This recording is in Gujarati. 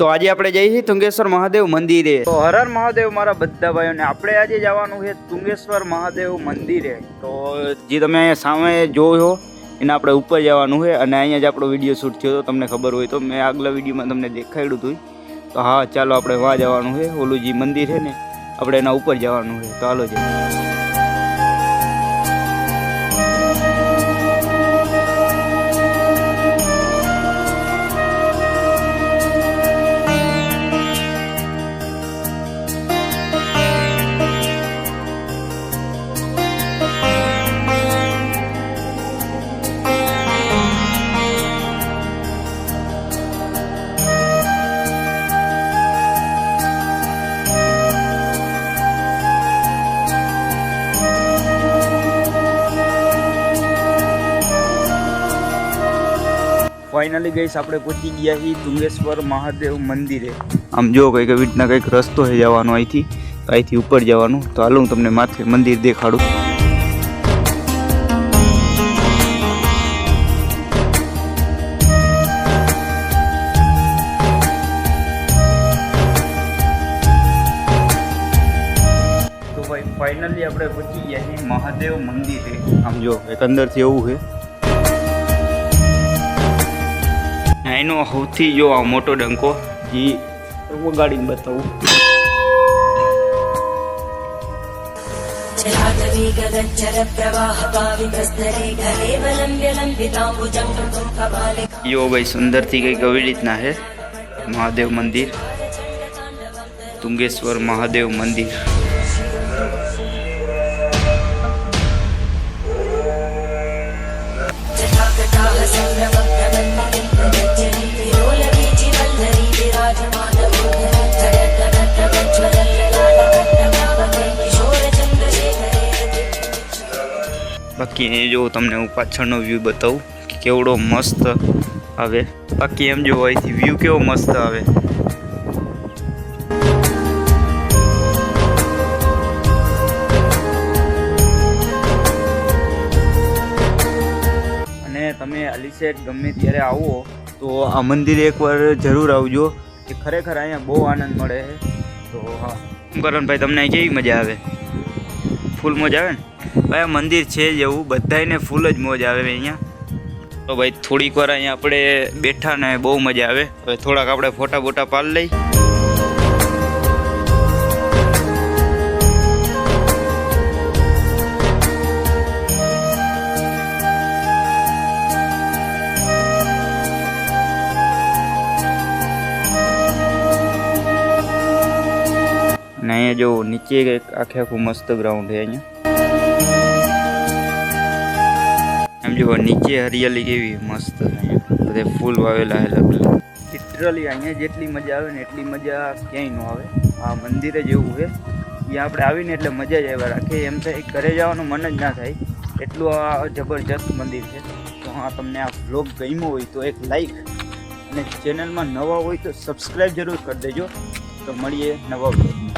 તો આજે આપણે જઈએ છીએ તુંગેશ્વર મહાદેવ મંદિરે. તો હર હર મહાદેવ મારા બધા ભાઈઓને, આપણે આજે જવાનું છે તુંગેશ્વર મહાદેવ મંદિરે. તો જે તમે સામે જોયો એને આપણે ઉપર જવાનું છે અને અહીંયા જ આપણો વીડિયો શૂટ થયો હતો, તમને ખબર હોય તો. મેં આગલા વિડીયોમાં તમને દેખાડ્યું હતું. તો હા, ચાલો આપણે વાં જવાનું છે ઓલું જે મંદિર છે ને, આપણે એના ઉપર જવાનું છે. તો હાલો જઈએ. ફાઇનલી ગઈશ આપણે પહોંચી ગયા છીએ તુંગેશ્વર મહાદેવ મંદિરે. આમ જો કંઈક એવી રીતના કંઈક રસ્તો છે જવાનો અહીંથી અહીંથી ઉપર જવાનું. તો હાલો હું તમને માથે મંદિર દેખાડું. ફાઇનલી આપણે પહોંચી ગયા છીએ મહાદેવ મંદિરે. આમ જો, એક અંદરથી એવું છે. એનો સૌથી જો આ મોટો ડંકો જી વગાડીને બતાવું. યો ભાઈ સુંદરથી કઈ કેવી રીતના છે. મહાદેવ મંદિર. તુંગેશ્વર મહાદેવ મંદિર. Thank. બાકી જો તમને હું પાછળનો વ્યૂ બતાવું કેવડો મસ્ત આવે. બાકી એમ જો અહીંથી વ્યૂ કેવો મસ્ત આવે. અને તમે અલીસેટ ગમે ત્યારે આવો, તો આ મંદિરે એકવાર જરૂર આવજો, કે ખરેખર અહીંયા બહુ આનંદ મળે. તો હા. કરણભાઈ તમને કેવી મજા આવે? ફૂલ મજા આવે ને? ભાઈ આ મંદિર છે જ એવું બધાને ફૂલ જ મોજ આવે અહીંયા. તો ભાઈ, થોડીક વાર અહીંયા આપણે બેઠા ને બહુ મજા આવે. હવે થોડાક આપણે ફોટા બોટા પાડ લઈ. ને અહીંયા જો નીચે આખે આખું મસ્ત ગ્રાઉન્ડ છે અહીંયા. એમ જુઓ નીચે હરિયાળી કેવી મસ્ત બધે ફૂલ વાવેલા છે લિટરલી અહીંયા જેટલી મજા આવે ને એટલી મજા ક્યાંય ન આવે. આ મંદિરે જેવું છે. ત્યાં આપણે આવીને એટલે મજા જ આવ્યા. રાખે એમ થાય, ઘરે જવાનું મન જ ના થાય. એટલું આ જબરજસ્ત મંદિર છે. તો હા, તમને આ વ્લોગ ગમ્યો હોય તો એક લાઈક અને ચેનલમાં નવા હોય તો સબસ્ક્રાઈબ જરૂર કરી દેજો. તો મળીએ નવા વ્લોગમાં